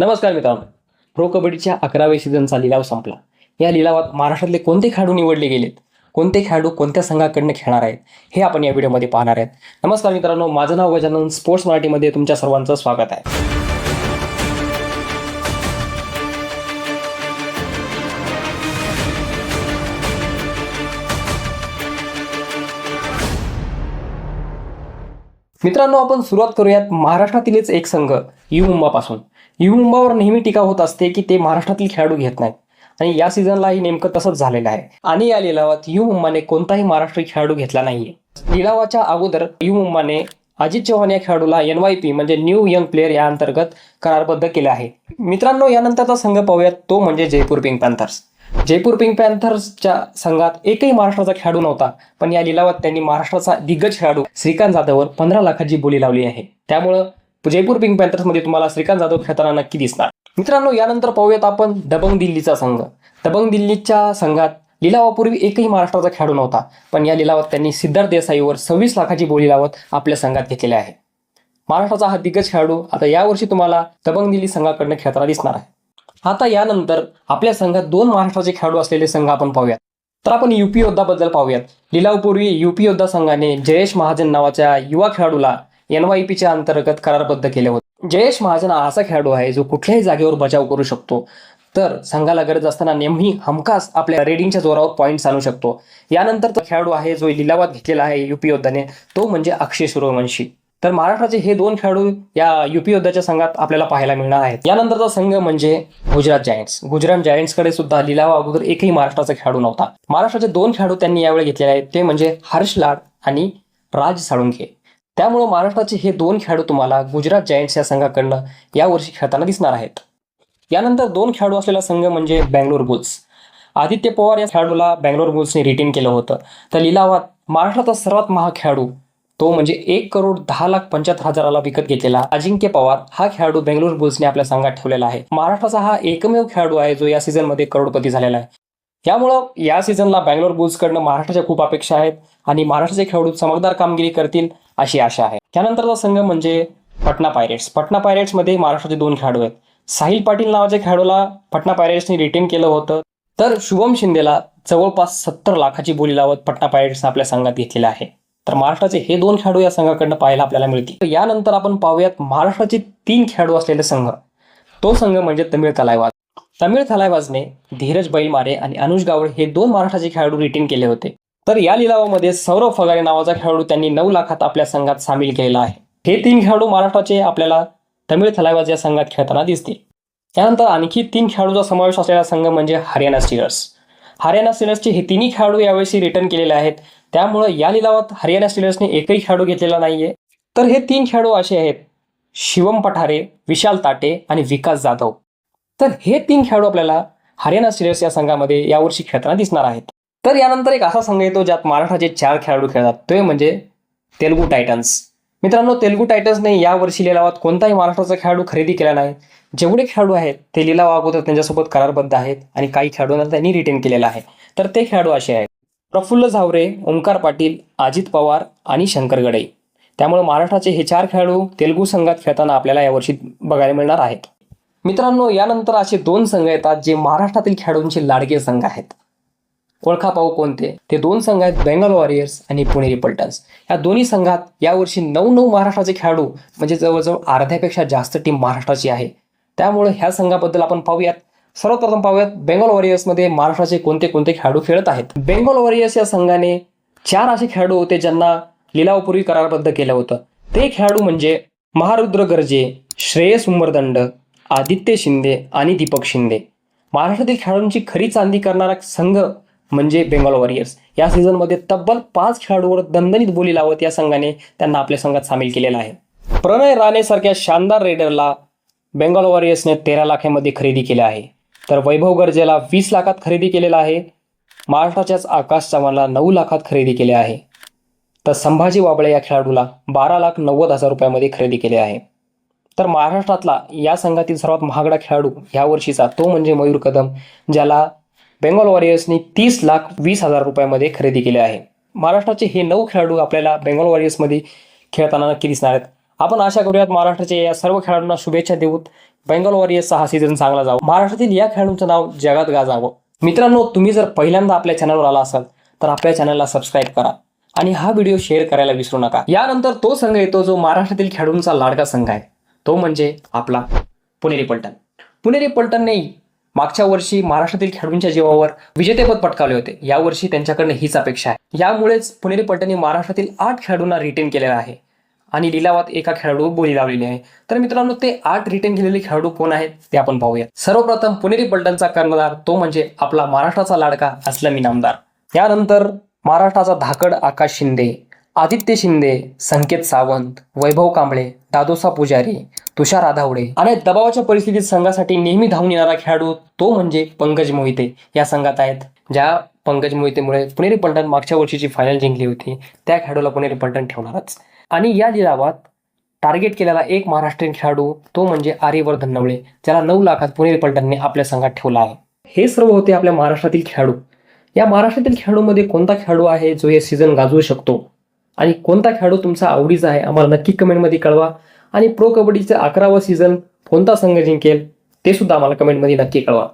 नमस्कार मित्रांनो. प्रो कबड्डीच्या अकराव्या सीझनचा लिलाव संपला. या लिलावात महाराष्ट्रातले कोणते खेळाडू निवडले गेलेत? कोणते खेळाडू कोणत्या संघाकडनं खेळणार आहेत? हे आपण या व्हिडिओमध्ये पाहणार आहेत. नमस्कार मित्रांनो. माझं नाव गजानन. स्पोर्ट्स मराठीमध्ये तुमच्या सर्वांचं स्वागत आहे. मित्रांनो आपण सुरुवात करूयात महाराष्ट्रातीलच एक संघ यू मुंबापासून यू नेहमी टीका होत असते की ते महाराष्ट्रातील खेळाडू घेत नाहीत. आणि या सीझनलाही नेमकं तसंच झालेलं आहे. आणि या लिलावात यू मुंबाने कोणताही महाराष्ट्रीय खेळाडू घेतला नाहीये. लिलावाच्या अगोदर यू मुंबाने अजित चव्हाण या खेळाडूला एन वाय पी म्हणजे न्यू यंग प्लेअर या अंतर्गत करारबद्ध केले आहे. मित्रांनो यानंतरचा संघ पाहूयात. तो म्हणजे Jaipur Pink Panthers. Jaipur Pink पॅन्थर्सच्या संघात एकही महाराष्ट्राचा खेळाडू नव्हता. पण या लिलावात त्यांनी महाराष्ट्राचा दिग्गज खेळाडू श्रीकांत जाधववर पंधरा लाखाची बोली लावली आहे. त्यामुळं जयपूर पिंक पॅन्थर्समध्ये तुम्हाला श्रीकांत जाधव खेळताना नक्की दिसणार. मित्रांनो यानंतर पाहूयात आपण दबंग दिल्लीचा संघ. दबंग दिल्लीच्या संघात लिलावापूर्वी एकही महाराष्ट्राचा खेळाडू नव्हता पण या लिलावात त्यांनी सिद्धार्थ देसाईवर सव्वीस लाखाची बोली लावत आपल्या संघात घेतलेले आहे. महाराष्ट्राचा हा दिग्गज खेळाडू आता यावर्षी तुम्हाला दबंग दिल्ली संघाकडनं खेळताना दिसणार आहे. आता यानंतर आपल्या संघात दोन महाराष्ट्राचे खेळाडू असलेले संघ आपण पाहूयात. तर आपण युपी योद्धाबद्दल पाहूयात. लिलावपूर्वी युपी योद्धा संघाने जयेश महाजन नावाच्या युवा खेळाडूला एनवायपीच्या अंतर्गत करारबद्ध केले होते. जयेश महाजन हा असा खेळाडू आहे जो कुठल्याही जागेवर बचाव करू शकतो. तर संघाला गरज असताना नेहमी हमखास आपल्या रेडिंगच्या जोरावर पॉईंट्स आणू शकतो. यानंतर तो खेळाडू आहे जो लिलावात घेतलेला आहे युपी योद्धाने. तो म्हणजे अक्षय सूर्यवंशी. तर महाराष्ट्राचे हे दोन खेळाडू या युपी योद्धाच्या संघात आपल्याला पाहायला मिळणार आहेत. यानंतरचा संघ म्हणजे गुजरात जायंट्स. गुजरात जायंट्सकडे सुद्धा लिलावा अगोदर एकही महाराष्ट्राचा खेळाडू नव्हता. महाराष्ट्राचे दोन खेळाडू त्यांनी यावेळी घेतलेले आहेत. ते म्हणजे हर्ष लाड आणि राज साळुंखे. त्यामुळे महाराष्ट्राचे हे दोन खेळाडू तुम्हाला गुजरात जायंट्स या संघाकडनं यावर्षी खेळताना दिसणार आहेत. यानंतर दोन खेळाडू असलेला संघ म्हणजे बँगलोर बुल्स. आदित्य पवार या खेळाडूला बँगलोर बुल्सने रिटेन केलं होतं. तर लिलावात महाराष्ट्राचा सर्वात महाग खेळाडू तो म्हणजे एक करोड दहा लाख पंच्याहत्तर हजाराला विकत घेतलेला अजिंक्य पवार हा खेळाडू बेंगलोर बुल्सने आपल्या संघात ठेवलेला आहे. महाराष्ट्राचा हा एकमेव खेळाडू आहे जो या सीझनमध्ये करोडपती झालेला आहे. यामुळं या सीझनला बँगलोर बुल्सकडनं महाराष्ट्राच्या खूप अपेक्षा आहेत आणि महाराष्ट्राचे खेळाडू चमकदार कामगिरी करतील अशी आशा आहे. त्यानंतरचा संघ म्हणजे पटना पायरेट्स. पटना पायरेट्समध्ये महाराष्ट्राचे दोन खेळाडू आहेत. साहिल पाटील नावाच्या खेळाडूला पटना पायरेट्सने रिटेन केलं होतं. तर शुभम शिंदेला जवळपास सत्तर लाखाची बोली लावत पटना पायरेट्स आपल्या संघात घेतलेलं आहे. तर महाराष्ट्राचे हे दोन खेळाडू या संघाकडनं पाहायला आपल्याला मिळतील. तर यानंतर आपण पाहूयात महाराष्ट्राचे तीन खेळाडू असलेले संघ. तो संघ म्हणजे तमिळ तलायवाज. तमिळ थलायवाजने धीरज बैलमारे आणि अनुज गावड हे दोन महाराष्ट्राचे खेळाडू रिटेन केले होते. तर या लिलावामध्ये सौरव फगारे नावाचा खेळाडू त्यांनी नऊ लाखात आपल्या संघात सामील केला आहे. हे तीन खेळाडू महाराष्ट्राचे आपल्याला तमिळ थलायवाज या संघात खेळताना दिसतील. त्यानंतर आणखी तीन खेळाडूचा समावेश असलेला संघ म्हणजे हरियाणा स्टीलर्स. हरियाणा स्टीलर्सचे हे तिन्ही खेळाडू यावेळी रिटर्न केलेले आहेत. त्यामुळं या लिलावात हरियाणा स्टीलर्सने एकही खेळाडू घेतलेला नाहीये. तर हे तीन खेळाडू असे आहेत. शिवम पठारे विशाल ताटे आणि विकास जाधव. तर हे तीन खेळाडू आपल्याला हरियाणा स्टीलर्स या संघामध्ये यावर्षी खेळताना दिसणार आहेत. तर यानंतर एक असा संघ येतो ज्यात महाराष्ट्राचे चार खेळाडू खेळतात. तो म्हणजे तेलुगू टायटन्स. मित्रांनो तेलुगू टायटन्सने यावर्षी लिलावात कोणताही महाराष्ट्राचा खेळाडू खरेदी केला नाही. जेवढे खेळाडू आहेत ते लिलाव अगोदर त्यांच्यासोबत करारबद्ध आहेत आणि काही खेळाडूंना त्यांनी रिटेन केलेला आहे. तर ते खेळाडू असे आहेत. प्रफुल्ल झावरे ओंकार पाटील अजित पवार आणि शंकर गडे. त्यामुळे महाराष्ट्राचे हे चार खेळाडू तेलुगू संघात खेळताना आपल्याला यावर्षी बघायला मिळणार आहेत. मित्रांनो यानंतर असे दोन संघ येतात जे महाराष्ट्रातील खेळाडूंचे लाडके संघ आहेत. ओळखा पाहू कोणते? ते दोन संघ आहेत बेंगल वॉरियर्स आणि पुणेरी पल्टन्स या दोन्ही संघात यावर्षी नऊ नऊ महाराष्ट्राचे खेळाडू म्हणजे जवळजवळ अर्ध्यापेक्षा जास्त टीम महाराष्ट्राची आहे. त्यामुळे ह्या संघाबद्दल आपण पाहूयात. सर्वप्रथम पाहूयात बेंगॉल वॉरियर्समध्ये महाराष्ट्राचे कोणते कोणते खेळाडू खेळत आहेत? बेंगॉल वॉरियर्स या संघाने चार असे खेळाडू होते ज्यांना लिलावपूर्वी करारबद्ध केलं होतं. ते खेळाडू म्हणजे महारुद्र गर्जे श्रेयस उमरदंड आदित्य शिंदे आणि दीपक शिंदे. महाराष्ट्रातील खेळाडूंची खरी चांदी करणारा संघ म्हणजे बेंगॉल वॉरियर्स या सीझनमध्ये तब्बल पाच खेळाडूवर दणदणीत बोली लावत या संघाने त्यांना आपल्या संघात सामील केलेला आहे. प्रणय राणेसारख्या शानदार रेडरला बेंगॉल वॉरियर्सने तेरा लाखामध्ये खरेदी केले आहे. तर वैभव गर्जेला वीस लाखात खरेदी केलेला आहे. महाराष्ट्राच्याच आकाश चव्हाणला नऊ लाखात खरेदी केले आहे. तर संभाजी वाबळे या खेळाडूला बारा लाख नव्वद हजार रुपयामध्ये खरेदी केले आहे. तर महाराष्ट्रातला या संघातील सर्वात महागडा खेळाडू ह्या वर्षीचा तो म्हणजे मयूर कदम ज्याला बेंगॉल वॉरियर्सनी तीस लाख वीस हजार रुपयामध्ये खरेदी केले आहे. महाराष्ट्राचे हे नऊ खेळाडू आपल्याला बेंगॉल वॉरियर्समध्ये खेळताना नक्की दिसणार आहेत. आपण आशा करूयात महाराष्ट्राच्या या सर्व खेळाडूंना शुभेच्छा देऊत बेंगॉल वॉरियर्सचा हा सीझन चांगला जावं. महाराष्ट्रातील या खेळाडूंचं नाव जगात गाजावं. मित्रांनो तुम्ही जर पहिल्यांदा आपल्या चॅनलवर आला असाल तर आपल्या चॅनलला सबस्क्राईब करा आणि हा व्हिडिओ शेअर करायला विसरू नका. यानंतर तो संघ येतो जो महाराष्ट्रातील खेळाडूंचा लाडका संघ आहे. तो म्हणजे आपला पुणेरी पलटण. पुणेरी पलटणने मागच्या वर्षी महाराष्ट्रातील खेळाडूंच्या जीवावर विजेतेपद पटकावले होते. यावर्षी त्यांच्याकडनं हीच अपेक्षा आहे. यामुळेच पुणेरी पलटणने महाराष्ट्रातील आठ खेळाडूंना रिटेन केलेलं आहे. आणि लिलावात एका खेळाडू बोली लावलेली आहे. तर मित्रांनो ते आठ रिटेन केलेले खेळाडू कोण आहेत ते आपण पाहूया सर्वप्रथम पुणेरी पलटणचा कर्णधार तो म्हणजे आपला महाराष्ट्राचा लाडका असलमी नामदार. त्यानंतर महाराष्ट्राचा धाकड आकाश शिंदे. आदित्य शिंदे संकेत सावंत वैभव कांबळे दादोसा पुजारी तुषार आधावडे. आणि दबावाच्या परिस्थितीत संघासाठी नेहमी धावून येणारा खेळाडू तो म्हणजे पंकज मोहिते. या संघात आहेत ज्या पंकज मोहितेमुळे पुणेरी पलटण मागच्या वर्षीची फायनल जिंकली होती. त्या खेळाडूला पुणेरी पलटण ठेवणारच. आणि या लिलावात टार्गेट केलेला एक महाराष्ट्रीयन खेळाडू तो म्हणजे आर्यवर्धन नवळे ज्याला नऊ लाखात पुणेरी पलटणने आपल्या संघात ठेवला आहे. हे सर्व होते आपल्या महाराष्ट्रातील खेळाडू. या महाराष्ट्रातील खेळाडूमध्ये कोणता खेळाडू आहे जो हे सीझन गाजवू शकतो? आणि कोणता खेळाडू तुमचा आवडीचा आहे आम्हाला नक्की कमेंटमध्ये कळवा. आणि प्रो कबड्डीचं अकरावं सीझन कोणता संघ जिंकेल ते सुद्धा आम्हाला कमेंटमध्ये नक्की कळवा.